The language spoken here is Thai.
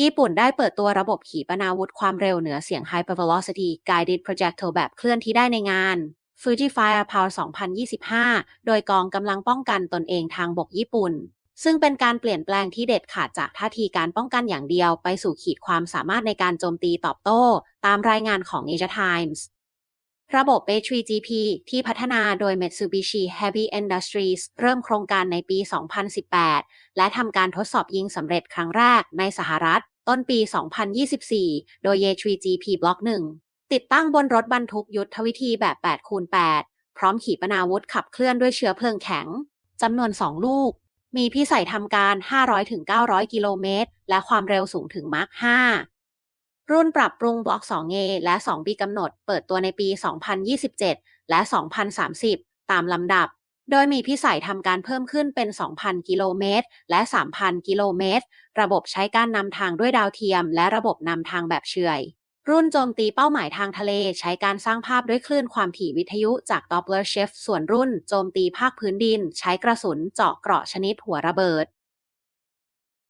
ญี่ปุ่นได้เปิดตัวระบบขีปนาวุธความเร็วเหนือเสียง Hypervelocity Guided Projectile แบบเคลื่อนที่ได้ในงาน Fuji Firepower 2025 โดยกองกำลังป้องกันตนเองทางบกญี่ปุ่น ซึ่งเป็นการเปลี่ยนแปลงที่เด็ดขาดจากท่าทีการป้องกันอย่างเดียวไปสู่ขีดความสามารถในการโจมตีตอบโต้ ตามรายงานของ Asia Times ระบบ H3GP ที่พัฒนาโดย Mitsubishi Heavy Industries เริ่มโครงการในปี 2018 และทำการทดสอบยิงสำเร็จครั้งแรกในสหรัฐ ต้นปี 2024 โดย H3GP Block 1 ติดตั้งบนรถบรรทุกยุทธวิธีแบบ 8 คูณ 8 พร้อมขีปนาวุธขับเคลื่อนด้วยเชื้อเพลิงแข็ง จำนวน 2 ลูก มีพิสัยทำการ 500-900 กิโลเมตร และความเร็วสูงถึงมาร์ค 5 รุ่นปรับปรุงบล็อก 2A และ 2B กำหนด เปิดตัวในปี 2027 และ 2030 ตามลำดับ โดยมีพิสัยทำการเพิ่มขึ้นเป็น 2,000 กิโลเมตร และ 3,000 กิโลเมตร ระบบใช้การนำทางด้วยดาวเทียม และระบบนำทางแบบเฉยรุ่นโจมตีเป้าหมายทางทะเลใช้การสร้างภาพด้วยคลื่นความถี่วิทยุจาก Doppler Shift ส่วนรุ่น โจมตีภาคพื้นดิน ใช้กระสุนเจาะเกราะชนิดหัวระเบิด